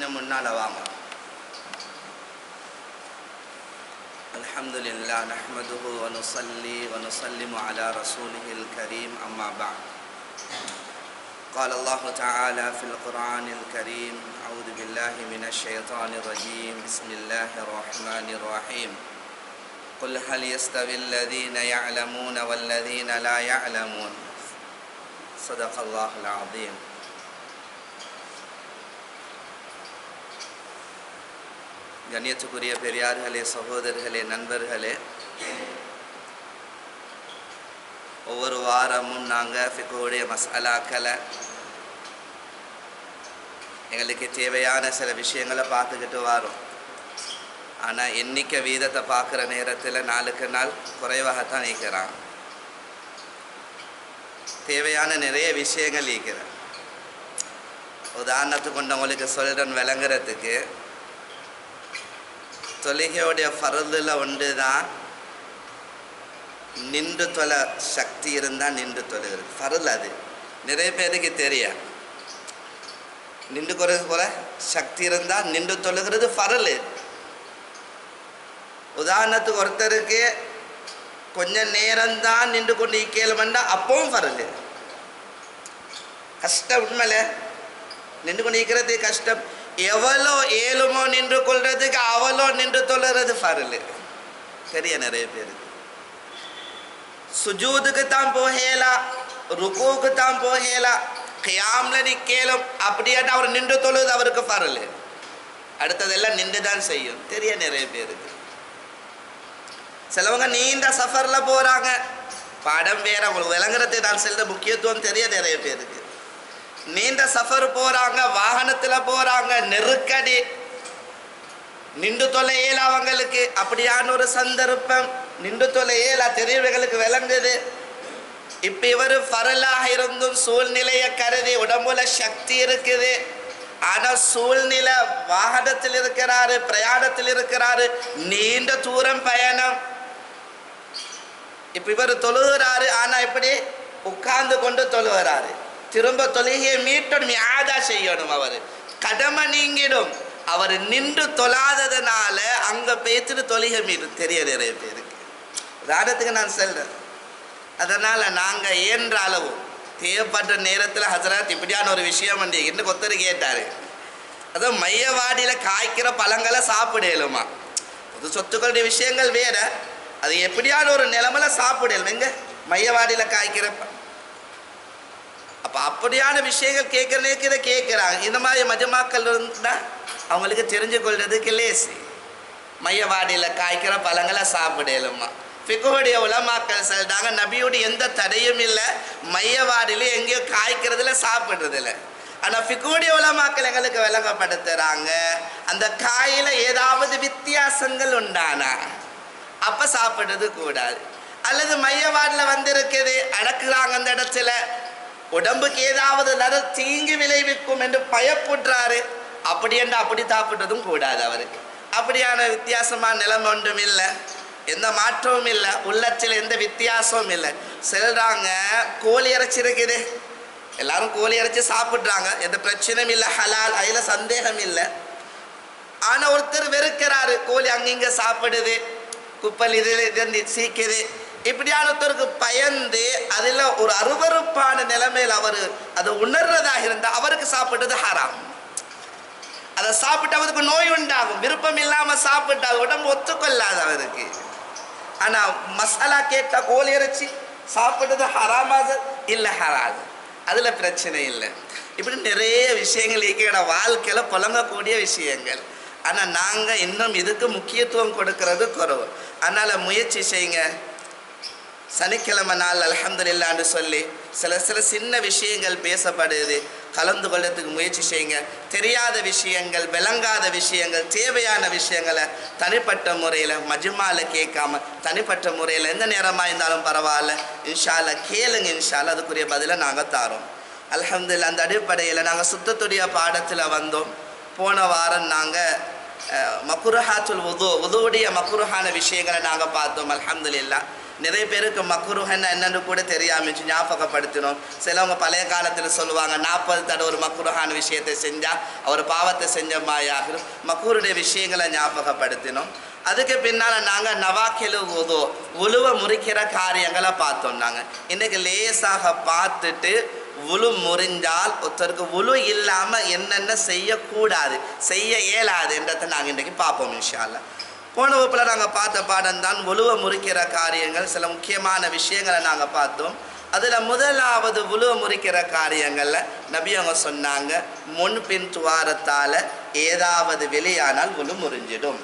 கொஞ்சம் முன்னால் வாங்க الحمد لله نحمده ونصلي ونسلم على رسوله الكريم أما بعد قال الله تعالى في القرآن الكريم أعوذ بالله من الشيطان الرجيم بسم الله الرحمن الرحيم قل هل يستوي الذين يعلمون والذين لا يعلمون صدق الله العظيم கண்ணியத்துக்குரிய பெரியார்களே சகோதரர்களே நண்பர்களே. ஒவ்வொரு வாரமும் நாங்கள் ஃபிகோடைய மசாலாக்களை எங்களுக்கு தேவையான சில விஷயங்களை பார்த்துக்கிட்டு வரோம். ஆனால் எண்ணிக்கை வீதத்தை பார்க்குற நேரத்தில் நாளுக்கு நாள் குறைவாகத்தான் நீக்கிறான். தேவையான நிறைய விஷயங்கள் நீக்கிறேன். உதாரணத்துக்கு கொண்டவங்களுக்கு சொல்கிறேன் விளங்குறதுக்கு. தொழுகையோடைய ஃபரதில் ஒன்று தான் நின்று தொலை சக்தி இருந்தால் நின்று தொழுகிறது ஃபரல் அது. நிறைய பேருக்கு தெரியும். நின்று குறைது போல சக்தி இருந்தால் நின்று தொழுகிறது ஃபரல் உதாரணத்துக்கு ஒருத்தருக்கு கொஞ்ச நேரம்தான் நின்று கொண்டு இக்கேலுமெண்டா அப்பவும் ஃபரல் கஷ்டம் உண்மையில. நின்று கொண்டு இருக்கிறது கஷ்டம். எவ்வளோ ஏழுமோ நின்று கொள்றதுக்கு அவளோ நின்று தொழுறது ஃபரல். சரியா நிறைய பேருக்கு சுஜூதுக்கு தான் போகலா ருக்குவுக்கு தான் போகலா கியாம்ல நிக்கலும் அப்படியாட்ட அவர் நின்று தொழுது அவருக்கு ஃபரல். அடுத்ததெல்லாம் நின்று தான் செய்யும். தெரிய நிறைய பேருக்கு சிலவங்க நீண்ட சஃபரில் போகிறாங்க படம் வேற உங்களுக்கு விளங்குறது நான் செல்ற முக்கியத்துவம் தெரிய நிறைய பேருக்கு நீண்ட சஃபர் போறாங்க வாகனத்துல போறாங்க நெருக்கடி. நின்று தொலையல அவங்களுக்கு. அப்படியான ஒரு சந்தர்ப்பம். நின்று தொலையல தெரியவர்களுக்கு விளங்குது. இப்ப இவர் ஃபரலாக இருந்தும் சூழ்நிலையை கருதி உடம்புல சக்தி இருக்குது. ஆனால் சூழ்நிலை வாகனத்தில் இருக்கிறாரு பிரயாணத்தில் இருக்கிறாரு. நீண்ட தூரம் பயணம். இப்ப இவர் தொழுகிறாரு ஆனா இப்படி உட்கார்ந்து கொண்டு தொழுகிறாரு. திரும்ப தொழுகையை மீட்டணும் யாதா செய்யணும் அவர். கடமை நீங்கிடும். அவர் நின்று தொழாததுனால அங்கே பேத்துட்டு தொழுகை மீட்டும். தெரிய நிறைய பேருக்கு. உதாரணத்துக்கு நான் சொல்கிறேன் அதனால் நாங்கள் இயன்ற அளவு தேவைப்பட்ட நேரத்தில் ஹசரத் இப்படியான ஒரு விஷயம் வந்து ஒருத்தர் கேட்டார். அதுவும் மையவாடியில் காய்க்கிற பழங்களை சாப்பிடலுமா பொது சொத்துக்களுடைய விஷயங்கள் வேற. அது எப்படியான ஒரு நிலைமையில சாப்பிடலும் எங்க? மையவாடியில் காய்க்கிற அப்போ அப்படியான விஷயங்கள் கேட்கறதுக்கு இதை கேட்குறாங்க. இந்த மாதிரி மஜமாக்கள் இருந்தால் அவங்களுக்கு தெரிஞ்சு கொள்றதுக்கு லேசி மையவாடியில் காய்க்கிற பழங்களை சாப்பிடலுமா. ஃபிகுடைய உலமாக்கள் சொல்றாங்க நபியோடு எந்த தடையும் இல்லை. மையவாடியில் எங்கேயோ காய்க்கிறதுல சாப்பிட்றதில்ல ஆனால் ஃபிகுடைய உலமாக்கள் எங்களுக்கு விளங்கப்படுத்துகிறாங்க அந்த காயில் ஏதாவது வித்தியாசங்கள் உண்டானா? அப்போ சாப்பிட்றது கூடாது. அல்லது மையவாடில் வந்திருக்குது அடக்குறாங்க அந்த இடத்துல. உடம்புக்கு ஏதாவது நட தீங்கு விளைவிக்கும் என்று பயப்படுறாரு அப்படி என்று அப்படி சாப்பிட்டதும் கூடாது அவருக்கு. அப்படியான வித்தியாசமான நிலம் ஒன்றும் இல்லை. எந்த மாற்றமும் இல்லை. உள்ளத்தில் எந்த வித்தியாசமும் இல்லை. செல்றாங்க. கோழி இறைச்சி இருக்குது எல்லாரும் கோழி இறைச்சி சாப்பிட்றாங்க. எந்த பிரச்சனையும் இல்லை. ஹலால். அதில் சந்தேகம் இல்லை. ஆனால் ஒருத்தர் வெறுக்கிறாரு. கோழி அங்கிங்க சாப்பிடுது. குப்பல் இது இது சீக்குது. இப்படியான ஒருத்தருக்கு பயந்து அதில் ஒரு அருவருப்பான நிலைமையில் அவர் அதை உணர்றதாக இருந்தால் அவருக்கு சாப்பிட்டது ஹராம். அதை சாப்பிட்டு அவருக்கு நோய் உண்டாகும். விருப்பம் இல்லாமல் சாப்பிட்டா உடம்பு ஒத்துக்கொள்ளாது அவருக்கு. ஆனால் மசாலா கேட்டால் கோழி இறைச்சி சாப்பிட்டது ஹராமாக இல்லை ஹராது. அதில் பிரச்சனை இல்லை. இப்படி நிறைய விஷயங்கள் எங்களோட வாழ்க்கையில் புழங்கக்கூடிய விஷயங்கள். ஆனால் நாங்கள் இன்னும் இதுக்கு முக்கியத்துவம் கொடுக்கறது குறைவு. அதனால் முயற்சி செய்யுங்க. சனிக்கிழமை நாள் அலமதுல்லான்னு சொல்லி சில சில சின்ன விஷயங்கள் பேசப்படுது. கலந்து கொள்றதுக்கு முயற்சி செய்யுங்க. தெரியாத விஷயங்கள் விளங்காத விஷயங்கள் தேவையான விஷயங்களை தனிப்பட்ட முறையில் மஜ்மால கேட்காம தனிப்பட்ட முறையில் எந்த நேரமாக இருந்தாலும் பரவாயில்ல. இன்ஷால்ல கேளுங்க இன்ஷால்ல அதுக்குரிய பதிலை நாங்கள் தாரோம். அல்ஹம்துலில்லாஹ் அந்த அடிப்படையில் நாங்கள் சுத்தத்துடைய பாடத்தில் வந்தோம். போன வாரம் நாங்கள் மக்குருஹாத்துல் உது உதுவுடைய மக்குருஹான விஷயங்களை நாங்கள் பார்த்தோம் அல்ஹம்துலில்லாஹ் நிறைய பேருக்கு மக்குருஹன்னா என்னன்னு கூட தெரியாமல் ஞாபகப்படுத்தினோம். சிலவங்க பழைய காலத்தில் சொல்லுவாங்க நாற்பது தடவை ஒரு மக்குருஹான விஷயத்தை செஞ்சால் அவர் பாவத்தை செஞ்ச மாயாகும் மக்குருடைய விஷயங்களை ஞாபகப்படுத்தினோம். அதுக்கு பின்னால் நாங்கள் நவாக்கிலு உதோ உழுவ முறிக்கிற காரியங்களை பார்த்தோம் நாங்கள் இன்றைக்கு லேசாக பார்த்துட்டு உழு முறிஞ்சால் ஒருத்தருக்கு உழு இல்லாமல் என்னென்ன செய்யக்கூடாது செய்ய இயலாது என்றதை நாங்கள் இன்றைக்கி பார்ப்போம் இன்ஷால்லா போன வகுப்பில் நாங்கள் பார்த்த பாடம் தான் உழுவை முறிக்கிற காரியங்கள் சில முக்கியமான விஷயங்களை நாங்கள் பார்த்தோம். அதில் முதலாவது உழுவை முறிக்கிற காரியங்களில் நபி அவங்க சொன்னாங்க முன்பின் துவாரத்தால் ஏதாவது வெளியானால் உழு முறிஞ்சிடும்.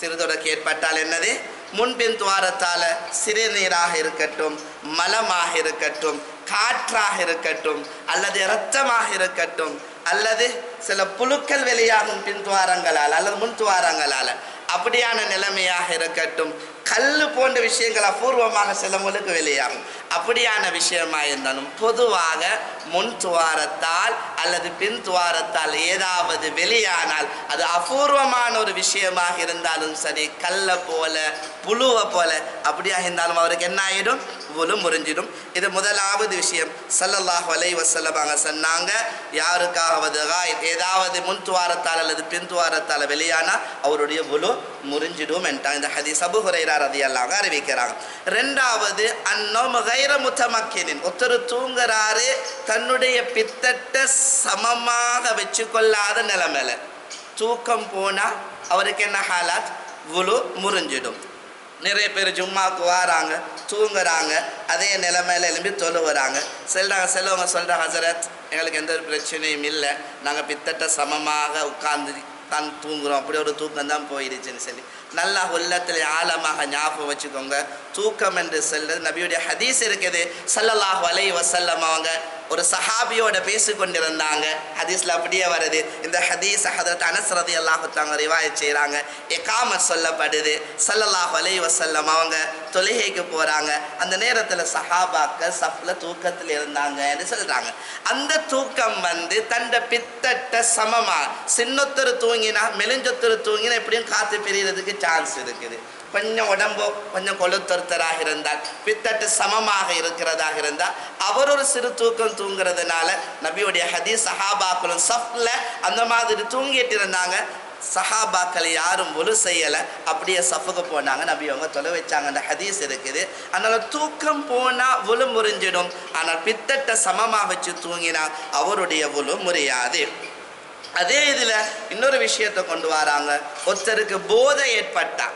சிறுதொடக்கு ஏற்பட்டால் என்னது? முன்பின் துவாரத்தால் சிறுநீராக இருக்கட்டும் மலமாக இருக்கட்டும் காற்றாக இருக்கட்டும் அல்லது இரத்தமாக இருக்கட்டும் அல்லது சில புழுக்கள் வெளியாகும் பின் துவாரங்களால் அல்லது முன் துவாரங்களால் அப்படியான நிலைமையாக இருக்கட்டும். கல் போன்ற விஷயங்கள் அபூர்வமாக சிலவங்களுக்கு வெளியாகும். அப்படியான விஷயமா இருந்தாலும் பொதுவாக முன் துவாரத்தால் அல்லது பின் துவாரத்தால் ஏதாவது வெளியானால் அது அபூர்வமான ஒரு விஷயமாக இருந்தாலும் சரி கல்லை போல புழுவை போல அப்படியாக இருந்தாலும் அவருக்கு என்ன ஆயிடும்? உழு முறிஞ்சிடும். இது முதலாவது விஷயம். சல்லல்லாஹ் வலை வசல்லமாக சொன்னாங்க யாருக்காவது காய் ஏதாவது முன் துவாரத்தால் அல்லது பின் துவாரத்தால் வெளியானா அவருடைய உழு முறிஞ்சிடும் என்றாங்க இந்த ஹதீஸ் அபு ஹுரைரா எல்லாம் அறிவிக்கிறாங்க. ரெண்டாவது அன்னோம் கைர முத்தமக்கினின். ஒருத்தர் தூங்குறாரு தன்னுடைய பித்தட்டை சமமாக வச்சு கொள்ளாத நிலைமையில. தூக்கம் போனால் அவருக்கு என்ன ஹாலாத்? உழு முறிஞ்சிடும். நிறைய பேர் ஜும்மாவுக்கு வராங்க தூங்குறாங்க அதே நிலைமையில எழும்பி தொழுவுறாங்க. செல்றாங்க செல்வங்க சொல்கிற ஹசரத் எங்களுக்கு எந்த ஒரு பிரச்சனையும் இல்லை. நாங்கள் பித்தட்ட சமமாக உட்கார்ந்து தான் தூங்குறோம். அப்படி ஒரு தூக்கம் தான் போயிடுச்சுன்னு சொல்லி. நல்லா உள்ளத்தில் ஆழமாக ஞாபகம் வச்சுக்கோங்க. தூக்கம் என்று சொல்றது நபியுடைய ஹதீஸ் இருக்குது. சல்லல்லாஹ் வலை வஸல்லம் அவங்க ஒரு சஹாபியோட பேசி கொண்டிருந்தாங்க ஹதீஸ்ல அப்படியே வருது. இந்த ஹதீஸ் ஹதரத் அனஸ் ரலியல்லாஹு ரிவாய் செய்கிறாங்க எக்காம சொல்லப்படுது. சல்லல்லாஹ் வலை வசல்லம் அவங்க தொழுகைக்கு போறாங்க. அந்த நேரத்தில் சஹாபாக்கள் சஃப்ல தூக்கத்தில் இருந்தாங்கன்னு சொல்றாங்க. அந்த தூக்கம் வந்து தண்ட பித்தட்ட சமமா சின்னொத்தர் தூங்கினா மெலிஞ்சொத்தர் தூங்கினா எப்படியும் காத்து பிரியறதுக்கு சான்ஸ் இருக்குது. கொஞ்சம் உடம்போ கொஞ்சம் கொளுத்தொருத்தராக இருந்தால் பித்தட்டு சமமாக இருக்கிறதாக இருந்தால் அவர் ஒரு சிறு தூக்கம் தூங்குறதுனால நபியுடைய ஹதி சஹாபாக்களும் சஃப்ல அந்த மாதிரி தூங்கிட்டு இருந்தாங்க. சஹாபாக்கள் யாரும் ஒழு செய்யலை. அப்படியே சஃபுக்கு போனாங்க. நபி அவங்க தொலை வச்சாங்க. அந்த ஹதீஸ் இருக்குது. அதனால் தூக்கம் போனால் ஒழு முறிஞ்சிடும். ஆனால் பித்தட்டை சமமாக வச்சு தூங்கினால் அவருடைய ஒழு முறியாது. அதே இதில் இன்னொரு விஷயத்தை கொண்டு வராங்க. ஒருத்தருக்கு போதை ஏற்பட்டா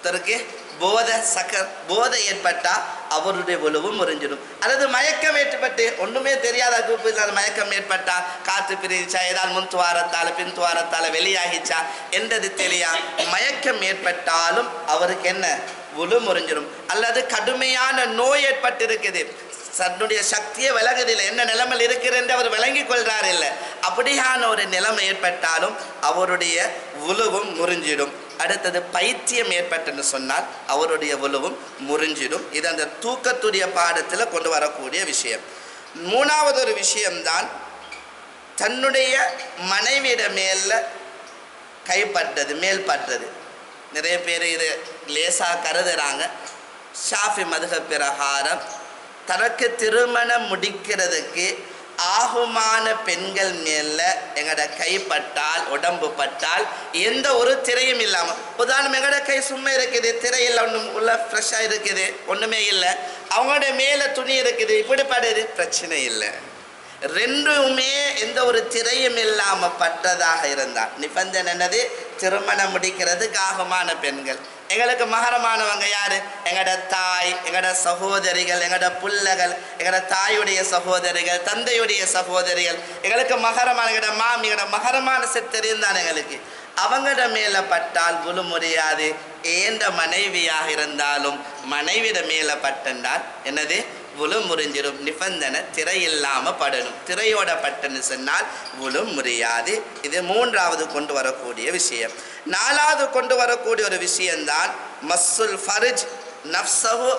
ஒருத்தருக்கு போதை சக்கர் போதை ஏற்பட்டா அவருடைய ஒழுவும் முறிஞ்சிடும். அல்லது மயக்கம் ஏற்பட்டு ஒன்றுமே தெரியாத குரூப்பில் மயக்கம் ஏற்பட்டா காற்று பிரிச்சா ஏதாவது முன் துவாரத்தால் பின் துவாரத்தால் வெளியாகிச்சா என்றது தெரியா? மயக்கம் ஏற்பட்டாலும் அவருக்கு என்ன? உழு முறிஞ்சிடும். அல்லது கடுமையான நோய் ஏற்பட்டிருக்குது. தன்னுடைய சக்தியை விலகுதில்லை என்ன நிலைமையில் இருக்கிறது அவர் விளங்கி கொள்றார் இல்லை. அப்படியான ஒரு நிலைமை ஏற்பட்டாலும் அவருடைய உழுவும் முறிஞ்சிடும். அடுத்தது பைத்தியம் ஏற்பட்டுன்னு சொன்னால் அவருடைய உழுவும் முறிஞ்சிடும். இது அந்த தூக்கத்துடைய பாடத்தில் கொண்டு வரக்கூடிய விஷயம். மூணாவது ஒரு விஷயம்தான் தன்னுடைய மனைவியிட மேல கைப்பட்டது மேல்பட்டது நிறைய பேர் இது லேசாக கருதுறாங்க. ஷாஃபி மதுக பிரகாரம் தனக்கு திருமணம் முடிக்கிறதுக்கு ஆகுமான பெண்கள் மேல எங்களோட கை பட்டால் உடம்பு பட்டால் எந்த ஒரு திரையும் இல்லாமல் உதாரணம் எங்களோட கை சும்மா இருக்குது திரையில் ஒன்றும் உள்ள ஃப்ரெஷ்ஷாக இருக்குது ஒன்றுமே இல்லை. அவங்களோட மேலே துணி இருக்குது இப்படி படுது பிரச்சனை இல்லை. ரெண்டுமே எந்த ஒரு திரையும் இல்லாமல் பட்டதாக இருந்தால் நிபந்தனை என்னது? திருமணம் முடிக்கிறதுக்கு ஆகமான பெண்கள். எங்களுக்கு மகரமானவங்க யாரு? எங்களோட தாய் எங்களோட சகோதரிகள் எங்களோட புள்ளகள் எங்களோட தாயுடைய சகோதரிகள் தந்தையுடைய சகோதரிகள். எங்களுக்கு மகரமான எங்களோட மாமி எங்களோட மகரமான செத்தரியும் தான் எங்களுக்கு. அவங்களோட மேலே பட்டால் குழு முடியாது ஏந்த மனைவியாக இருந்தாலும் மனைவிட மேலே பட்டென்றால் என்னது? உளும் முறிஞ்சிடும் நிபந்தனை திரை இல்லாமல் படணும். திரையோட பட்டுன்னு சொன்னால் உளும் முறியாது இது மூன்றாவது கொண்டு வரக்கூடிய விஷயம். நாலாவது கொண்டு வரக்கூடிய ஒரு விஷயம்தான் மஸ்ஸுல் ஃபரிஜ் நஃப்சவு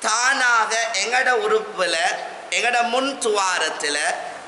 தானாக எங்கட உறுப்பில் எங்கட முன் துவாரத்தில்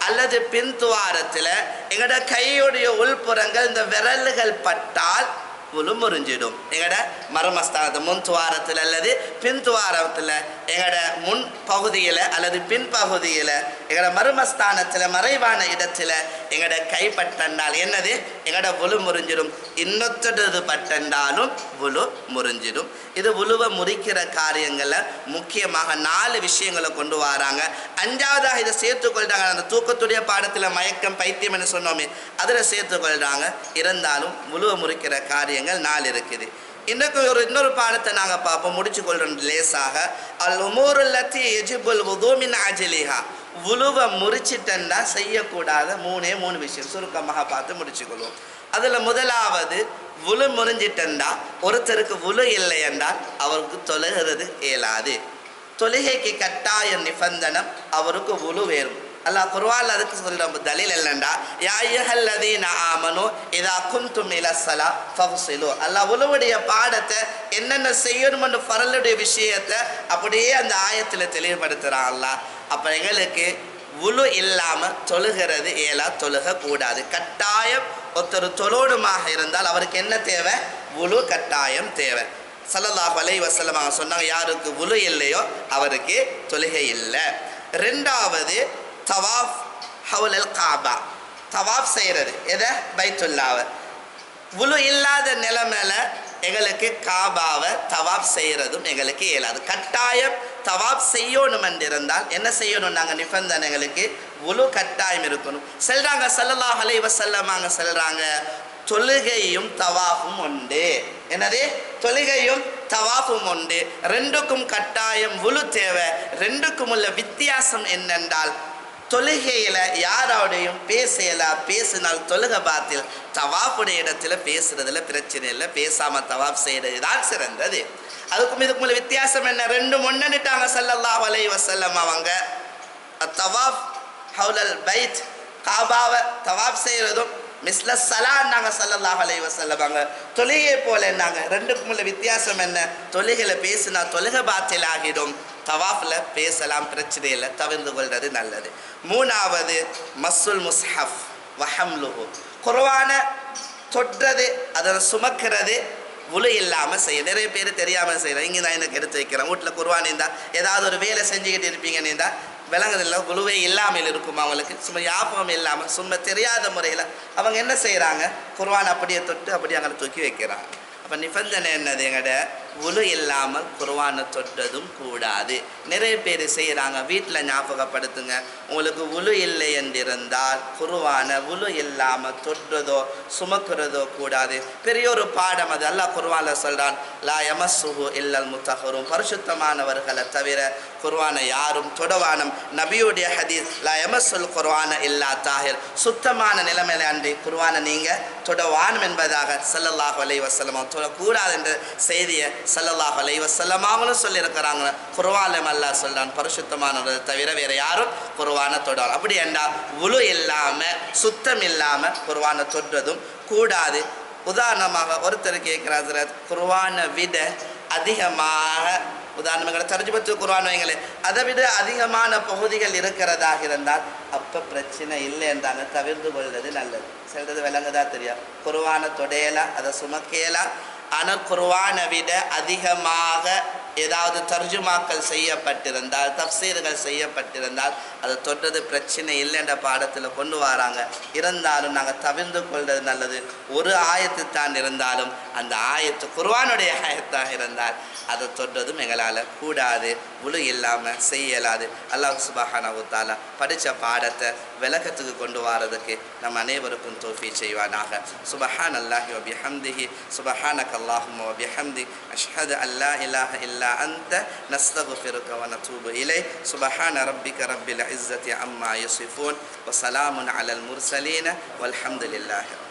அல்லது பின் துவாரத்தில் எங்கட கையுடைய உள்புறங்கள் இந்த விரல்கள் பட்டால் உழு முறிஞ்சிடும் எங்கட மர்மஸ்தானத்தை முன் துவாரத்தில் அல்லது பின் துவாரத்தில் எங்களோட முன் பகுதியில் அல்லது பின்பகுதியில் எங்களோட மர்மஸ்தானத்தில் மறைவான இடத்துல எங்களோட கைப்பட்டண்டால் என்னது? எங்களோட உழு முறிஞ்சிடும். இன்னொத்தது பட்டண்டாலும் உழு முறிஞ்சிடும். இது உழுவை முறிக்கிற காரியங்களை முக்கியமாக நாலு விஷயங்களை கொண்டு வராங்க. அஞ்சாவதாக இதை சேர்த்துக்கொள்றாங்க அந்த தூக்கத்துடைய பாடத்தில் மயக்கம் பைத்தியம் என்று சொன்னோமே அதில் சேர்த்துக்கொள்றாங்க இருந்தாலும் உழுவை முறிக்கிற காரியங்கள் நாலு இருக்குது. இன்னும் ஒரு இன்னொரு பாடத்தை நாங்கள் பார்ப்போம். முடிச்சு கொள்றோம் லேசாக. அல் உமூருல்லத்தி எஜிபுல் உதூமின் அஜிலிஹா. உழுவை முறிச்சிட்டண்டா செய்யக்கூடாத மூணே மூணு விஷயம். சுருக்கமாக பார்த்து முடிச்சுக்கொள்வோம். அதில் முதலாவது உழு முறிஞ்சிட்டண்டா. ஒருத்தருக்கு உழு இல்லை என்றால் அவருக்கு தொழுகிறது இயலாது. தொழுகைக்கு கட்டாய நிபந்தனம் அவருக்கு உழு வேறும் அல்லா குர்ஆன்ல அதுக்கு சொல்ற தலீல் இல்லைண்டா யா அய்யுஹல்லதீன ஆமனு இதா குந்தும் இலசலா ஸலா அல்லா உலவுடைய பாடத்தை என்னென்ன செய்யணும்னு ஃபரலுடைய விஷயத்தை அப்படியே அந்த ஆயத்தில் தெளிவுபடுத்துகிறான் அல்லா அப்போ எங்களுக்கு உழு இல்லாமல் தொழுகிறது ஏலா தொழுகக்கூடாது. கட்டாயம் ஒருத்தர் தொழோடுமாக இருந்தால் அவருக்கு என்ன தேவை? உழு கட்டாயம் தேவை. சல்லல்லாஹ் அலை வசலமாக அவங்க சொன்னாங்க யாருக்கு உழு இல்லையோ அவருக்கு தொழுகை இல்லை. ரெண்டாவது தவாஃப் ஹவுலல் காபா. தவாஃப் செய்கிறது எதை? பைத்துல்லாவை. உழு இல்லாத நிலைமையில எங்களுக்கு காபாவை தவாப் செய்கிறதும் எங்களுக்கு இயலாது. கட்டாயம் தவாப் செய்யணும் என்றிருந்தால் என்ன செய்யணும் நாங்கள் நிபந்தனைகளுக்கு? உழு கட்டாயம் இருக்கணும். செல்றாங்க சல்லல்லாஹு அலைஹி வஸல்லமாங்க செல்றாங்க. தொழுகையும் தவாஃபும் உண்டு. என்னது? தொழுகையும் தவாஃபும் உண்டு. ரெண்டுக்கும் கட்டாயம் உழு தேவை. ரெண்டுக்கும் உள்ள வித்தியாசம் என்னென்றால் தொழுகையில் யாரோடையும் பேசலாம் பேசினால் தொழுக பாத்தில் தவாப்புடைய இடத்துல பேசுறதுல பிரச்சனை இல்லை பேசாம தவாப் செய்கிறது தான் சிறந்தது. அதுக்கும் இதுக்கும் உள்ள வித்தியாசம் என்ன? ரெண்டு முன்னணிட்டாங்க சல்லல்லா வலை வசல்லம் அவங்க. தவாப் ஹவுலல் பைத் காபாவை தவாப் செய்யறதும் மிஸ்ல சலான்னாங்க சல்லல்லாஹு அலைஹி வஸல்லம் தொழுகையை போல என்னாங்க? ரெண்டுக்கும் உள்ள வித்தியாசம் என்ன? தொழுகையில பேசினா தொழுக பாத்தில் ஆகிடும் தவாஃபில் பேசலாம் பிரச்சனை இல்லை தவிர்ந்து கொள்வது நல்லது. மூணாவது மஸ்ஸுல் முஸ்ஹப் வஹம்லுஹு. குறவான தொட்டுறது அதை சுமக்கிறது உழு இல்லாமல் செய்ய நிறைய பேர் தெரியாமல் செய்கிறேன் இங்கே தான் எனக்கு எடுத்து வைக்கிறேன். வீட்டில் குருவான் இருந்தால் ஏதாவது ஒரு வேலை செஞ்சுக்கிட்டு இருப்பீங்க இருந்தால் விலங்குதில்ல குழுவே இல்லாமல் இருக்கும் அவங்களுக்கு? சும்மா யாபகம் இல்லாமல் சும்மா தெரியாத முறையில் அவங்க என்ன செய்கிறாங்க? குருவான் அப்படியே தொட்டு அப்படியே அங்கே தூக்கி வைக்கிறாங்க. அப்போ நிபந்தனை என்னது எங்கள்கிட்ட? உழு இல்லாமல் குருவானை தொட்டதும் கூடாது. நிறைய பேர் செய்கிறாங்க வீட்டில் ஞாபகப்படுத்துங்க. உங்களுக்கு உழு இல்லை என்றிருந்தால் குர்ஆனை உழு இல்லாமல் தொட்டதோ சுமக்கிறதோ கூடாது. பெரிய ஒரு பாடம் அது. அல்லா குருவான சொல்கிறான் லா யமஸ்ஸுஹு இல்லல் முத்தஹரும் பரிசுத்தமானவர்களை தவிர குர்வானை யாரும் தொடவானம். நபியுடைய ஹதீஸ் லா யமஸ்ஸுல் குர்ஆன இல்லா தாஹிர். சுத்தமான நிலைமையில அன்றி குருவானை நீங்கள் தொடவானம் என்பதாக செல்லல்லாஹ் அலைஹி வஸல்லம் தொடக்கூடாது என்ற செய்தியை சல்லல்லாஹ் அலைவசல்லம் அவங்களும் சொல்லியிருக்கிறாங்க. குர்ஆனில் அல்லா சொல்றான் பரிசுத்தமானவரை தவிர வேற யாரும் குருவானை தொடர் அப்படி என்றால் உழு இல்லாமல் சுத்தம் இல்லாமல் குருவானை தொடுறதும் கூடாது. உதாரணமாக ஒருத்தர் கேட்குறாரு குர்ஆனை விட அதிகமாக உதாரணங்களை தர்ஜுமத்து குருவான் வைங்களே அதை விட அதிகமான பகுதிகள் இருக்கிறதாக இருந்தால் அப்போ பிரச்சனை இல்லை என்றாங்க. தவிர்த்து கொள்வது நல்லது. சிலது விளங்குதா தெரியும் குருவானை தொடையலாம் அதை சுமக்கையலாம் ஆனால் குர்ஆனை விட அதிகமாக ஏதாவது தர்ஜுமாக்கள் செய்யப்பட்டிருந்தால் தப்சீர்கள் செய்யப்பட்டிருந்தால் அதை தொட்டது பிரச்சனை இல்லைன்ற பாடத்தில் கொண்டு வராங்க. இருந்தாலும் நாங்கள் தவிர்ந்து கொள்வது நல்லது. ஒரு ஆயத்து தான் இருந்தாலும் அந்த ஆயத்து குர்ஆனுடைய ஆயத்தாக இருந்தால் அதை தொட்டதும் எங்களால் கூடாது முழு இல்லாமல் செய்யலாது. அல்லாஹ் சுபஹானஹு படித்த பாடத்தை விளக்கத்துக்கு கொண்டு வரதுக்கு நம் அனைவருக்கும் தோஃபி செய்வானாக. சுபஹான் அல்லாஹி வபிஹம்திஹி சுபஹானக் அல்லாஹும்ம வபிஹம்தி அஷ்ஹது அல்லா இல்லாஹ இல்லா أنت نستغفرك ونتوب إليه سبحان ربك رب العزة عما يصفون وسلام على المرسلين والحمد لله رب